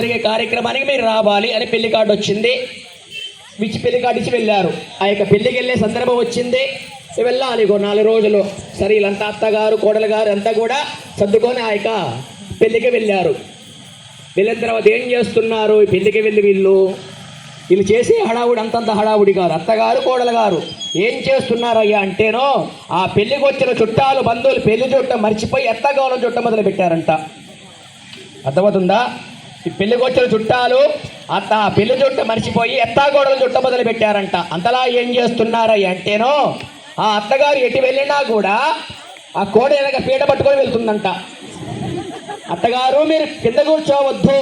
జరిగే కార్యక్రమానికి మీరు రావాలి అని పెళ్ళి కార్డు వచ్చింది. విచ్చి పెళ్ళి కార్డు ఇచ్చి వెళ్ళారు. ఆ యొక్క పెళ్ళికి వెళ్ళే సందర్భం వచ్చింది. వెళ్ళాలి ఇంకో నాలుగు రోజులు. సరే వీళ్ళంతా అత్తగారు కోడలు గారు అంతా కూడా సర్దుకొని ఆ యొక్క పెళ్ళికి వెళ్ళారు. వెళ్ళిన తర్వాత ఏం చేస్తున్నారు? ఈ పెళ్ళికి వెళ్ళి వీళ్ళు? వీళ్ళు చేసే హడావుడి అంతంత హడావుడి కాదు. అత్తగారు కోడలు గారు ఏం చేస్తున్నారయ్యా అంటేనో ఆ పెళ్ళికి వచ్చిన చుట్టాలు బంధువులు పెళ్ళి చుట్టం మర్చిపోయి ఎత్తగోళం చుట్టం మొదలు పెట్టారంట అర్థమవుతుందా? ఈ పెళ్ళికి వచ్చిన చుట్టాలు అత్త ఆ పెళ్ళి చుట్ట మర్చిపోయి ఎత్తాగోడల చుట్ట మొదలు పెట్టారంట అంతలా ఏం చేస్తున్నారయ్యా అంటేనో ఆ అత్తగారు ఎటు వెళ్ళినా కూడా ఆ కోడ వెనక పీట పట్టుకొని వెళ్తుందంట. అత్తగారు మీరు కింద కూర్చోవద్దు.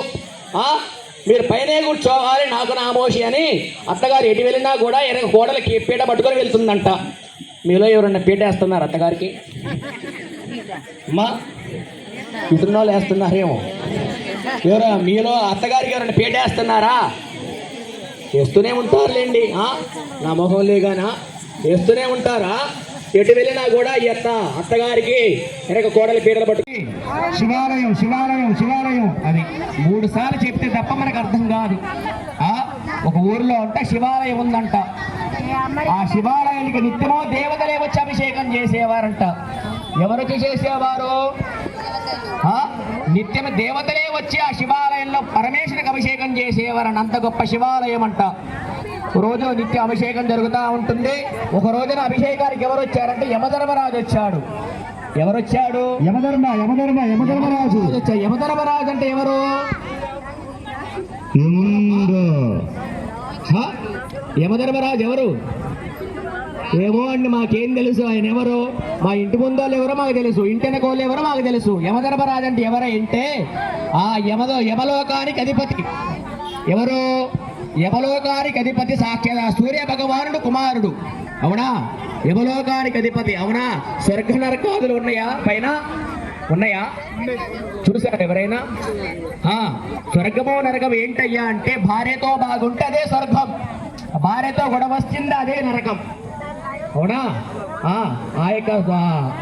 ఆ? మీరు పైనే కూర్చోవాలి నాకు నామోషి అని అత్తగారు ఎటు వెళ్ళినా కూడా వెనక కోడలకి పీట పట్టుకొని వెళ్తుందంట. మీలో ఎవరన్నా పీట వేస్తున్నారు అత్తగారికి? అమ్మా ఇతరుల వాళ్ళు వేస్తున్నారేమో. ఎవరా మీలో అత్తగారికి ఎవరైనా పేటేస్తున్నారా? వేస్తూనే ఉంటారులేండి ఆ? నా మొహం లేగానా? వేస్తూనే ఉంటారా? ఎటు వెళ్ళినా కూడా ఈ అత్త అత్తగారికి వెనక కోడలి పీటలు పట్టుకుని శివాలయం శివాలయం శివాలయం అది మూడు సార్లు చెప్తే తప్ప మనకు అర్థం కాదు. ఒక ఊరిలో అంట శివాలయం ఉందంట. ఆ శివాలయానికి నిత్యమో దేవతలే వచ్చి అభిషేకం చేసేవారంట. ఎవరికి చేసేవారు? ఆ? నిత్యం దేవతలే వచ్చి ఆ శివాలయంలో పరమేశ్వరికి అభిషేకం చేసేవారని అంత గొప్ప శివాలయం అంట. రోజు నిత్య అభిషేకం జరుగుతూ ఉంటుంది. ఒక రోజున అభిషేకానికి ఎవరు వచ్చారంటే యమధర్మరాజు వచ్చాడు. ఎవరు వచ్చాడు? యమధర్మ యమధర్మ యమధర్మరాజు. యమధర్మరాజు అంటే ఎవరు? యమధర్మరాజు ఎవరు? ఏమో అండి మాకేం తెలుసు ఆయన ఎవరో? మా ఇంటి ముందు వాళ్ళు ఎవరో మాకు తెలుసు ఇంటి వెనకోళ్ళు ఎవరో మాకు తెలుసు. యమధర్మరాజు అంటే ఎవరై ఆ యమదో యమలోకానికి అధిపతి. ఎవరు? యమలోకానికి అధిపతి సాక్షాత్ సూర్య భగవానుడు కుమారుడు. అవునా? యమలోకానికి అధిపతి అవునా? స్వర్గ నరకాదులు ఉన్నాయా? పైన ఉన్నాయా? చూసారు ఎవరైనా? స్వర్గమో స్వర్గము నరకం ఏంటయ్యా అంటే భార్యతో బాగుంటే అదే స్వర్గం. భార్యతో గొడవ వస్తుంది అదే నరకం. అవునా? ఆ, యొక్క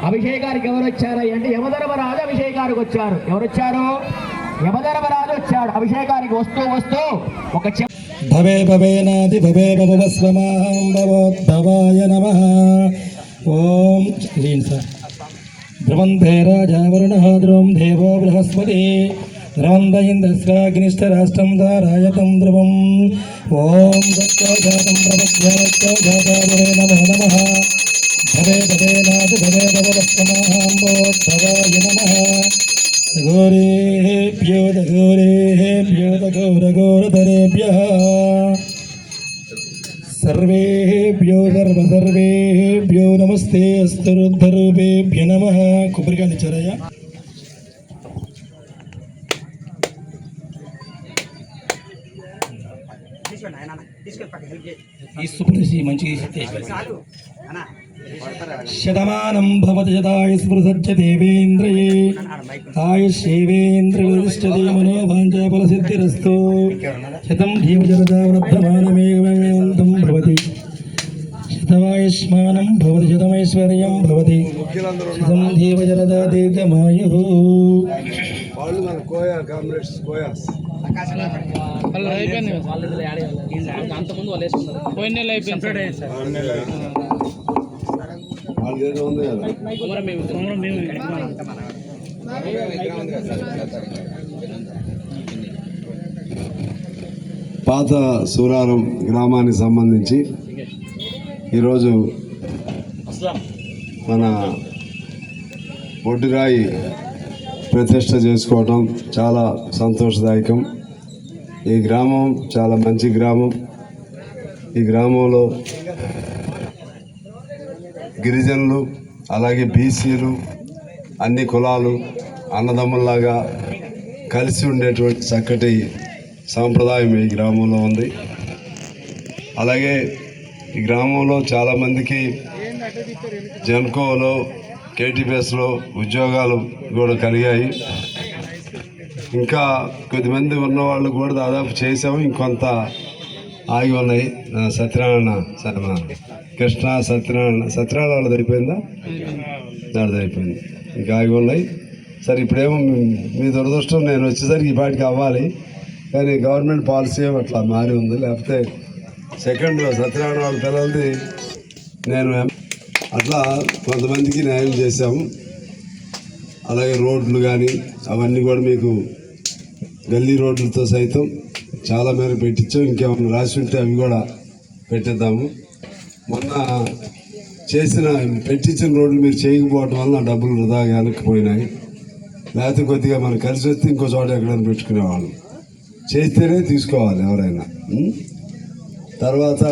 అభిషేకానికి ఎవరు వచ్చారు అంటే యమధర్మరాజు అభిషేకానికి వచ్చారు. ఎవరు వచ్చారు యమధర్మరాజు వచ్చాడు. అభిషేకానికి వస్తూ వస్తూ ఒక చె భవే భవేనాది భవే భవస్వమాహం నమ. ఓం లీన్ సార్. ధ్రువంతే రాజా వరుణ ధ్రువం దేవో బృహస్పతి. ద్రవందయింద్రశ్రాగ్నిష్ట రాష్ట్రం దారాయతం ధ్రువం. ఓం సత్యోజాతం ప్రభస్వత్యోజాతారే నమో నమ. భవే భవే నాది భవే భవస్తమాంబోద్భవాయ నమ. గౌరేభ్యోద గౌరేభ్యోద గౌర గౌరధరేభ్య సర్వేభ్యో సర్వ సర్వేభ్యో నమస్తే అస్తరుద్ధరూపేభ్య నమ. కుబరిగా నిచ్చారయ్యా సుప్రసి మంచిగా శతమానం భవతి శతాయుస్మృసజ్జ దేవేంద్రయే. ఆయుష్యేవేంద్రవతిష్టతే మనోభాంచాఫలసిద్ధిరస్తు శతం జీవజరదా వృద్ధమానమేవంతం భవతి. శతమాయుష్మానం భవతి శతమైశ్వర్యం భవతి. శతం దీర్ఘమాయు. వాళ్ళు మన కోయా కామ్రేడ్స్ కోయాస్ అంతకుముందు వాళ్ళు వేసుకున్నారు పోయిన నెల అయిపోయింది పాత సూరారం గ్రామానికి సంబంధించి ఈరోజు మన ఒడ్డురాయి ప్రతిష్ట చేసుకోవటం చాలా సంతోషదాయకం. ఈ గ్రామం చాలా మంచి గ్రామం. ఈ గ్రామంలో గిరిజనులు అలాగే బీసీలు అన్ని కులాలు అన్నదమ్ముల్లాగా కలిసి ఉండేటువంటి చక్కటి సాంప్రదాయం ఈ గ్రామంలో ఉంది. అలాగే ఈ గ్రామంలో చాలామందికి జన్కోలో కేటీపీఎస్లో ఉద్యోగాలు కూడా కలిగాయి. ఇంకా కొద్దిమంది ఉన్న వాళ్ళు కూడా దాదాపు చేసాము ఇంకొంత ఆగి ఉన్నాయి. సత్యనారాయణ సరే కృష్ణ సత్యనారాయణ. సత్యనారాయణ వాళ్ళ అయిపోయిందా దాడిది అయిపోయింది ఇంకా ఆగి ఉన్నాయి. సరే ఇప్పుడేమో మీ- దురదృష్టం నేను వచ్చేసరికి ఈ పాటికి అవ్వాలి. కానీ గవర్నమెంట్ పాలసీ ఏమో అట్లా మారి ఉంది. లేకపోతే సెకండ్ సత్యనారాయణ వాళ్ళ పిల్లలది నేను అట్లా కొంతమందికి న్యాయం చేశాము. అలాగే రోడ్లు కానీ అవన్నీ కూడా మీకు గల్లీ రోడ్లతో సైతం చాలా మేర పెట్టించాం. ఇంకేమైనా రాసి ఉంటే అవి కూడా పెట్టేద్దాము. మొన్న చేసిన పెట్టించిన రోడ్లు మీరు చేయకపోవటం వల్ల డబ్బులు వృధా వెనక్కిపోయినాయి. లేకపోతే కొద్దిగా మనం కలిసి వస్తే ఇంకో చోట ఎక్కడైనా పెట్టుకునేవాళ్ళం. చేస్తేనే తీసుకోవాలి ఎవరైనా. తర్వాత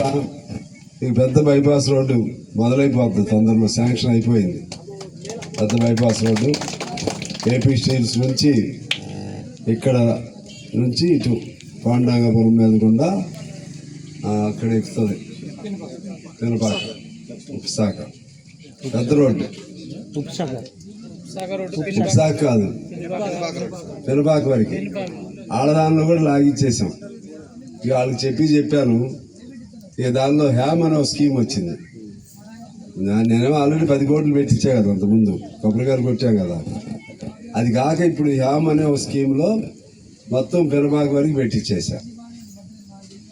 ఈ పెద్ద బైపాస్ రోడ్డు మొదలైపోతుంది తొందరలో. శాంక్షన్ అయిపోయింది. పెద్ద బైపాస్ రోడ్డు. ఏపీ స్టీల్స్ నుంచి ఇక్కడ నుంచి ఇటు పాండాంగపురం మీద గుండా ఆ, అక్కడ ఎక్కుతుంది. తినపాక ఉప్సాక. పెద్ద రోడ్డు. ఉప్సాక కాదు. తినపాక వరకు. ఆడదానిలో కూడా లాగిచ్చేసాం. ఇక వాళ్ళకి చెప్పి చెప్పాను ఇక దానిలో హ్యామ్ అనే ఒక స్కీమ్ వచ్చింది. నేనేమో ఆల్రెడీ పది కోట్లు పెట్టించా కదా అంతకుముందు. కొబ్బరికాయలు కొట్టాం కదా. అది కాక ఇప్పుడు హ్యామ్ అనే ఒక స్కీమ్లో మొత్తం పెనబాక వరకు పెట్టించేసా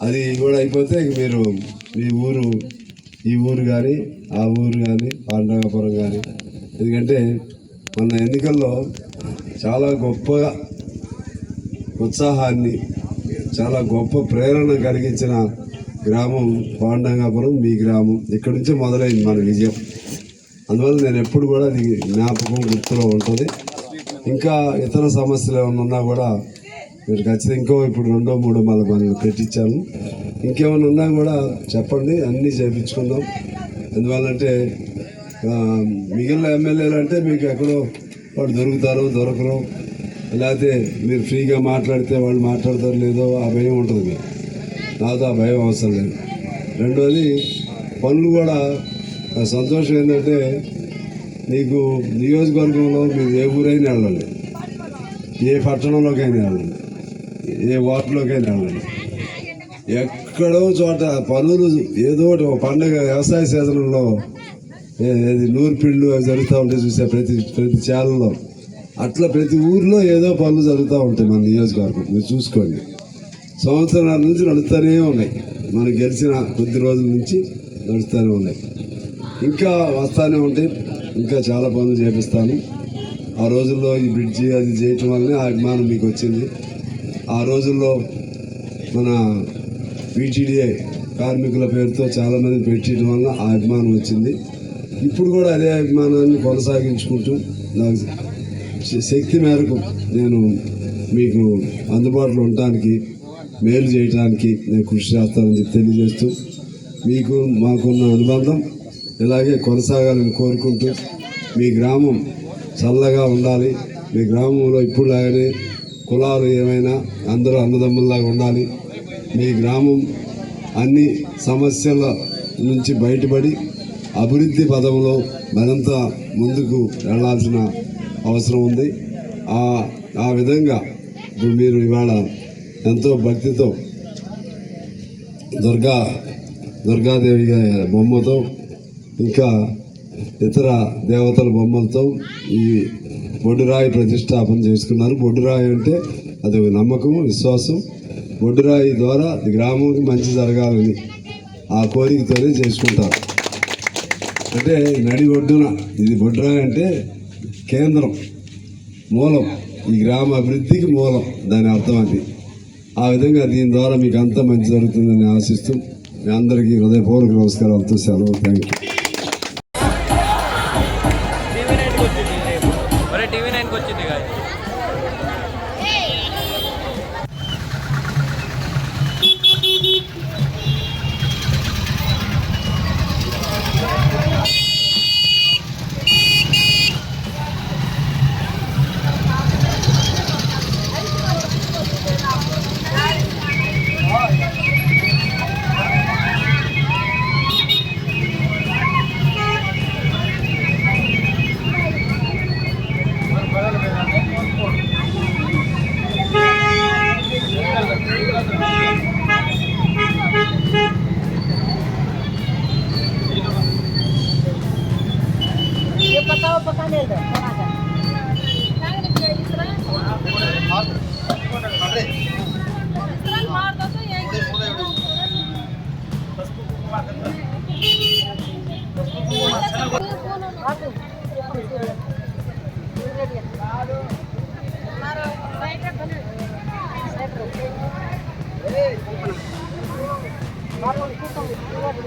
అది కూడా అయిపోతే మీరు మీ ఊరు ఈ ఊరు కానీ ఆ ఊరు కానీ పాండవపురం కానీ ఎందుకంటే మొన్న ఎన్నికల్లో చాలా గొప్పగా ఉత్సాహాన్ని చాలా గొప్ప ప్రేరణ కలిగించిన గ్రామం పాండంగాపురం మీ గ్రామం. ఇక్కడి నుంచే మొదలైంది మన విజయం. అందువల్ల నేను ఎప్పుడు కూడా అది జ్ఞాపకం గుర్తులో ఉంటుంది. ఇంకా ఇతర సమస్యలు ఏమైనా ఉన్నా కూడా మీరు ఖచ్చితంగా ఇంకో ఇప్పుడు రెండో మూడో మళ్ళీ మనం పెట్టించాను. ఇంకేమైనా ఉన్నా కూడా చెప్పండి అన్నీ చేయించుకుందాం ఎందువల్లంటే మిగిలిన ఎమ్మెల్యేలు అంటే మీకు ఎక్కడో వాడు దొరుకుతారో దొరకరు లేకపోతే మీరు ఫ్రీగా మాట్లాడితే వాళ్ళు మాట్లాడతారు లేదో ఆ భయం ఉంటుంది మీకు. నాతో ఆ భయం అవసరం లేదు. రెండోది పనులు కూడా సంతోషం ఏంటంటే నీకు నియోజకవర్గంలో మీరు ఏ ఊరైనా వెళ్ళండి ఏ పట్టణంలోకైనా వెళ్ళండి ఏ వార్డులోకైనా వెళ్ళండి ఎక్కడో చోట పనులు ఏదో ఒకటి పండుగ వ్యవసాయ సీజన్లో ఏది నూర్పిళ్ళు అవి జరుగుతూ ఉంటాయి చూసే ప్రతి ప్రతి ఛానల్లో అట్లా ప్రతి ఊర్లో ఏదో పనులు జరుగుతూ ఉంటాయి మన నియోజకవర్గం. మీరు చూసుకోండి. సంవత్సరాల నుంచి నడుస్తూనే ఉన్నాయి. మనం గెలిచిన కొద్ది రోజుల నుంచి నడుస్తూనే ఉన్నాయి. ఇంకా వస్తూనే ఉంటాయి. ఇంకా చాలా పనులు చేపిస్తాను. ఆ రోజుల్లో ఈ బ్రిడ్జి అది చేయటం వల్లనే ఆ అభిమానం మీకు వచ్చింది. ఆ రోజుల్లో మన వీటీడీఏ కార్మికుల పేరుతో చాలామంది పెట్టడం వల్ల ఆ అభిమానం వచ్చింది. ఇప్పుడు కూడా అదే అభిమానాన్ని కొనసాగించుకుంటూ నాకు శక్తి మేరకు నేను మీకు అందుబాటులో ఉండటానికి మేలు చేయడానికి నేను కృషి చేస్తానని తెలియజేస్తూ మీకు మాకున్న అనుబంధం ఇలాగే కొనసాగాలని కోరుకుంటూ మీ గ్రామం చల్లగా ఉండాలి. మీ గ్రామంలో ఇప్పుడులాగానే కులాలు ఏమైనా అందరూ అన్నదమ్ముల్లాగా ఉండాలి. మీ గ్రామం అన్ని సమస్యల నుంచి బయటపడి అభివృద్ధి పదంలో మరింత ముందుకు వెళ్ళాల్సిన అవసరం ఉంది. ఆ విధంగా ఇప్పుడు మీరు ఇవాళ ఎంతో భక్తితో దుర్గా దుర్గాదేవి బొమ్మతో ఇంకా ఇతర దేవతల బొమ్మలతో ఈ బొడ్డురాయి ప్రతిష్టాపన చేసుకున్నారు. బొడ్డురాయి అంటే అది ఒక నమ్మకం విశ్వాసం. బొడ్డురాయి ద్వారా గ్రామంకి మంచి జరగాలని ఆ కోరికతోనే చేసుకుంటారు. అంటే నడి ఒడ్డున ఇది బొడ్డురాయి అంటే కేంద్రం మూలం. ఈ గ్రామ అభివృద్ధికి మూలం దాని అర్థం అది. ఆ విధంగా దీని ద్వారా మీకు అంతా మంచి జరుగుతుందని ఆశిస్తూ మీ అందరికీ హృదయపూర్వక నమస్కారాలతో సెలవు. Thank you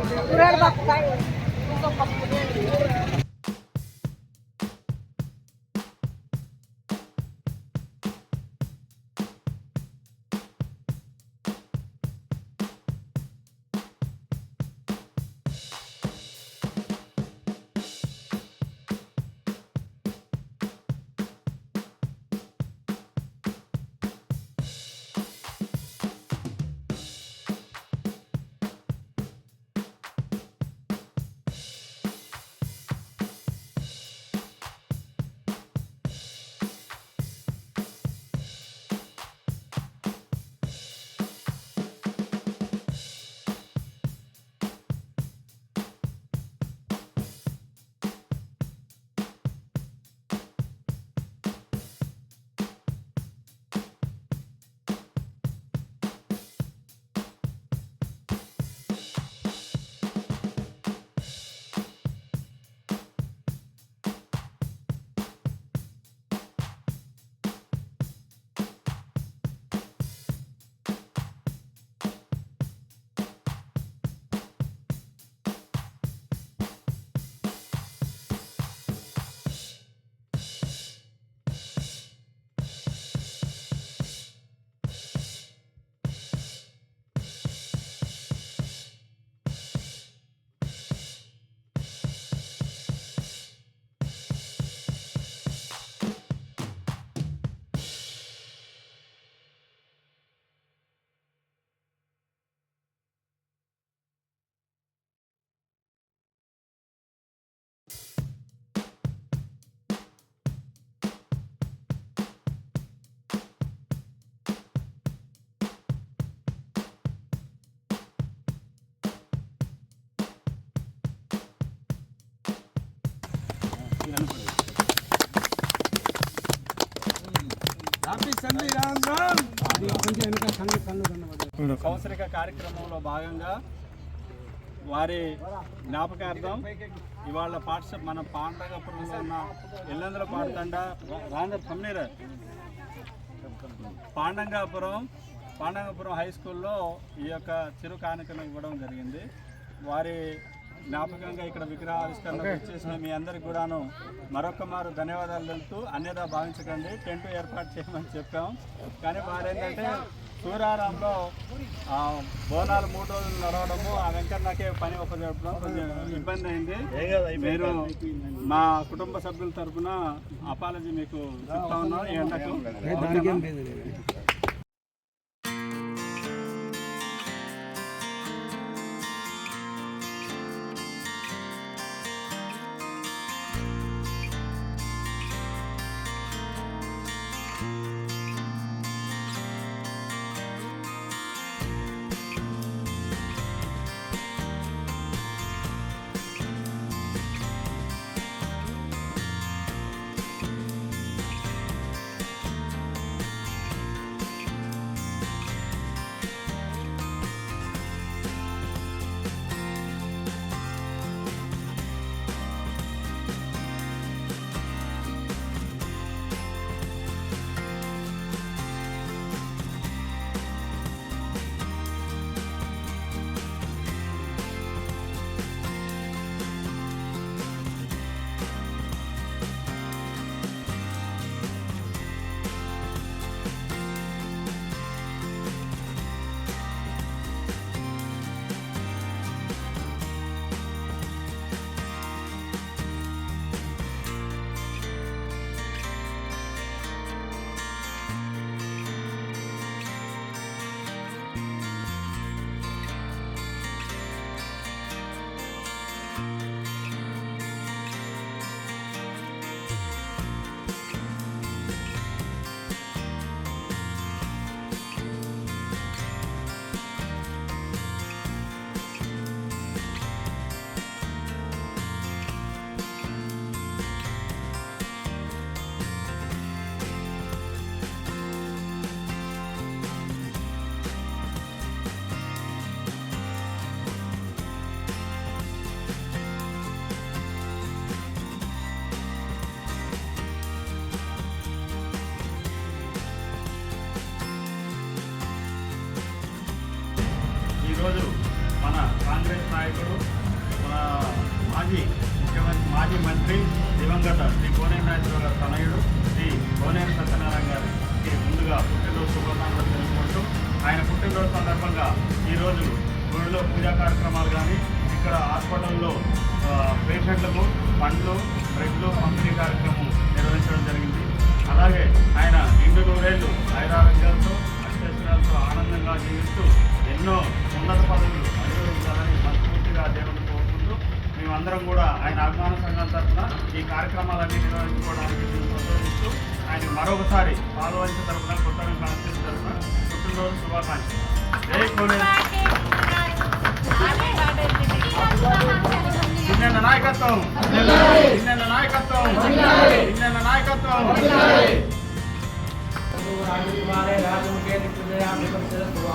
Kurar bakal. సంవత్సరిక కార్యక్రమంలో భాగంగా వారి జ్ఞాపకార్థం ఇవాళ పాఠశాల మన పాండగపురంలో ఉన్న ఇల్లందులో పాడుతండ రాంధ్ర తమ్నీర పాండంగాపురం పాండంగాపురం హై స్కూల్లో ఈ యొక్క చిరు కానుకను ఇవ్వడం జరిగింది. వారి జ్ఞాపకంగా ఇక్కడ విగ్రహావిష్కరణ చేసిన మీ అందరికి కూడాను మరొక మారు ధన్యవాదాలు తెలుపుతూ అన్యదా భావించకండి. టెంట్ ఏర్పాటు చేయమని చెప్పాం. కానీ వారేంటంటే సూరారంలో ఆ, బోనాలు మూడు రోజులు నడవడము ఆ వెంకన్నకే పని ఒప్పజెప్పడం కొంచెం ఇబ్బంది అయింది. మీరు మా కుటుంబ సభ్యుల తరఫున అపాలజీ మీకు చెప్తా ఉన్నాం ఈ ఎండకు ఈరోజు మన కాంగ్రెస్ నాయకుడు మన మాజీ ముఖ్యమంత్రి మాజీ మంత్రి దివంగత శ్రీ కోనేశ్వరరావు నాయకుడు గారి తనయుడు శ్రీ కోనేరు సత్యనారాయణ గారికి ముందుగా పుట్టినరోజు శుభాకాంక్షలు తెలుసుకుంటూ ఆయన పుట్టినరోజు సందర్భంగా ఈరోజు గుడిలో పూజా కార్యక్రమాలు కానీ ఇక్కడ హాస్పిటల్లో పేషెంట్లకు పండ్లు బ్రెడ్లు పంపిణీ కార్యక్రమం నిర్వహించడం జరిగింది. అలాగే ఆయన ఇండు నూరేళ్ళు ఐరారోగ్యాలతో అష్టైశ్వర్యాలతో ఆనందంగా జీవిస్తూ ఎన్నో ఉన్నత పదవులు అధిరోహించాలని మనస్ఫూర్తిగా దేవుని కోరుకుంటూ మేమందరం కూడా ఆయన అభిమాన సంఘం తరఫున ఈ కార్యక్రమాలన్నీ నిర్వహించుకోవడానికి ప్రోత్సహిస్తూ ఆయన మరొకసారి పాదవంశ తరఫున కొత్తగా కాన్స్టిట్యూషన్ తరఫున పుట్టినరోజు శుభాకాంక్షలు. జై కోనేరు. చిన్న నాయకత్వం. చిన్న నాయకత్వం చిన్న నాయకత్వం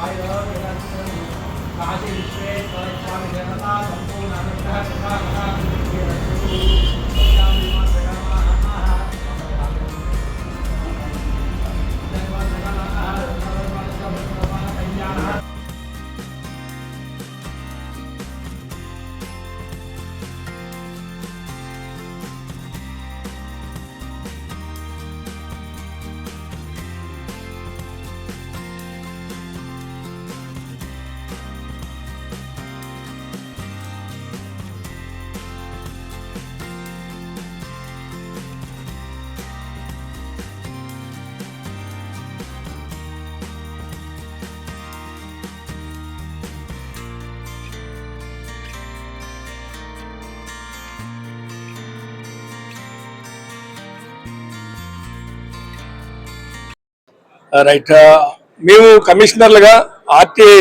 Uh, రైట్ uh, మేము కమిషనర్లుగా ఆర్టీఐ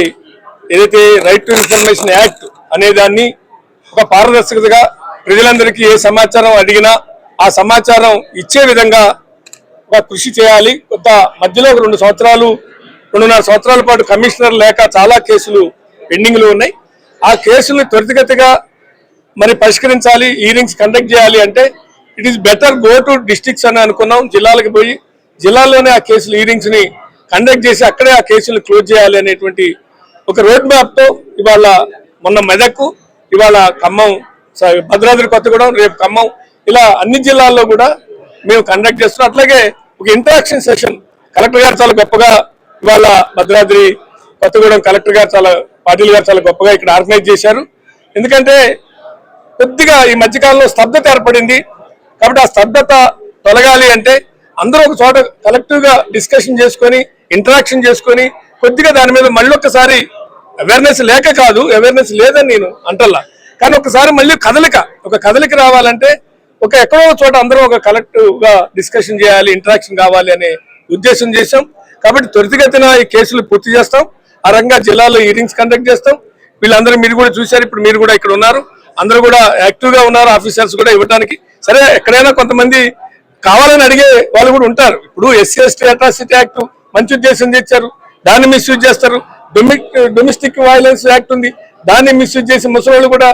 ఏదైతే రైట్ టు ఇన్ఫర్మేషన్ యాక్ట్ అనే దాన్ని ఒక పారదర్శకతగా ప్రజలందరికీ ఏ సమాచారం అడిగినా ఆ సమాచారం ఇచ్చే విధంగా ఒక కృషి చేయాలి. కొంత మధ్యలో రెండు సంవత్సరాలు రెండున్నర సంవత్సరాల పాటు కమిషనర్ లేక చాలా కేసులు పెండింగ్లో ఉన్నాయి. ఆ కేసులను త్వరితగతిగా మరి పరిష్కరించాలి హీరింగ్స్ కండక్ట్ చేయాలి అంటే it is better go to districts అని అనుకున్నాం. జిల్లాలకు పోయి జిల్లాలోనే ఆ కేసులు హీరింగ్స్ని కండక్ట్ చేసి అక్కడే ఆ కేసులు క్లోజ్ చేయాలి అనేటువంటి ఒక రోడ్ మ్యాప్తో ఇవాళ మొన్న మెదక్ ఇవాళ ఖమ్మం భద్రాద్రి కొత్తగూడెం రేపు ఖమ్మం ఇలా అన్ని జిల్లాల్లో కూడా మేము కండక్ట్ చేస్తున్నాం. అట్లాగే ఒక ఇంటరాక్షన్ సెషన్ కలెక్టర్ గారు చాలా గొప్పగా ఇవాళ భద్రాద్రి కొత్తగూడెం కలెక్టర్ గారు చాలా పాటిల్ గారు చాలా గొప్పగా ఇక్కడ ఆర్గనైజ్ చేశారు. ఎందుకంటే కొద్దిగా ఈ మధ్యకాలంలో స్తబ్దత ఏర్పడింది. కాబట్టి ఆ స్తబ్దత తొలగాలి అంటే అందరూ ఒక చోట కలెక్టివ్గా డిస్కషన్ చేసుకొని ఇంటరాక్షన్ చేసుకొని కొద్దిగా దాని మీద మళ్ళీ ఒక్కసారి అవేర్నెస్ లేక కాదు అవేర్నెస్ లేదని నేను అంటల్లా. కానీ ఒకసారి మళ్ళీ కదలిక ఒక కదలిక రావాలంటే ఒక ఎక్కడో ఒక చోట అందరూ ఒక కలెక్టివ్గా డిస్కషన్ చేయాలి ఇంటరాక్షన్ కావాలి అనే ఉద్దేశం చేశాం. కాబట్టి త్వరితగతిన ఈ కేసులు పూర్తి చేస్తాం. ఆ రంగా జిల్లాలో హీరింగ్స్ కండక్ట్ చేస్తాం. వీళ్ళందరూ మీరు కూడా చూశారు ఇప్పుడు మీరు కూడా ఇక్కడ ఉన్నారు. అందరూ కూడా యాక్టివ్గా ఉన్నారు ఆఫీసర్స్ కూడా ఇవ్వడానికి సరే ఎక్కడైనా కొంతమంది కావాలని అడిగే వాళ్ళు కూడా ఉంటారు. ఇప్పుడు ఎస్సీ ఎస్టీ అట్రాసిటీ యాక్ట్ మంచి ఉద్దేశం తెచ్చారు దాన్ని మిస్యూజ్ చేస్తారు. డొమెస్టిక్ వైలెన్స్ యాక్ట్ ఉంది. దాన్ని మిస్యూజ్ చేసి ముసలోళ్ళు కూడా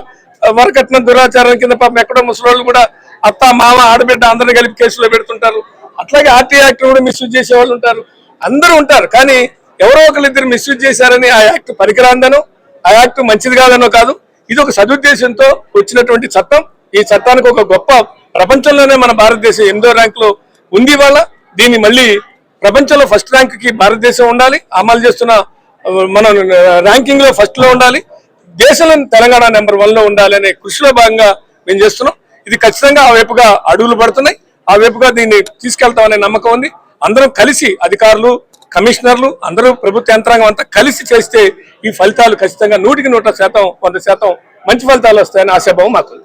వరకట్న దురాచారం కింద పాపం ఎక్కడో ముసలోళ్ళు కూడా అత్త మామ ఆడబిడ్డ అందరిని కలిపి కేసులో పెడుతుంటారు. అట్లాగే ఆర్టీ యాక్ట్ కూడా మిస్యూజ్ చేసే వాళ్ళు ఉంటారు. అందరూ ఉంటారు. కానీ ఎవరో ఒకరిద్దరు మిస్యూజ్ చేశారని ఆ యాక్ట్ పనికిరాందనో ఆ యాక్ట్ మంచిది కాదనో కాదు. ఇది ఒక సదుద్దేశంతో వచ్చినటువంటి చట్టం. ఈ చట్టానికి ఒక గొప్ప ప్రపంచంలోనే మన భారతదేశం ఎనిమిదో ర్యాంకులో ఉంది వల్ల దీన్ని మళ్ళీ ప్రపంచంలో ఫస్ట్ ర్యాంక్కి భారతదేశం ఉండాలి. అమలు చేస్తున్న మన ర్యాంకింగ్లో ఫస్ట్లో ఉండాలి. దేశంలో తెలంగాణ నెంబర్ వన్లో ఉండాలి అనే కృషిలో భాగంగా మేము చేస్తున్నాం. ఇది ఖచ్చితంగా ఆ వైపుగా అడుగులు పడుతున్నాయి. ఆ వైపుగా దీన్ని తీసుకెళ్తామనే నమ్మకం ఉంది. అందరం కలిసి అధికారులు కమిషనర్లు అందరూ ప్రభుత్వ యంత్రాంగం అంతా కలిసి చేస్తే ఈ ఫలితాలు ఖచ్చితంగా నూటికి నూట శాతం వంద శాతం మంచి ఫలితాలు వస్తాయని ఆశాభావం మాకు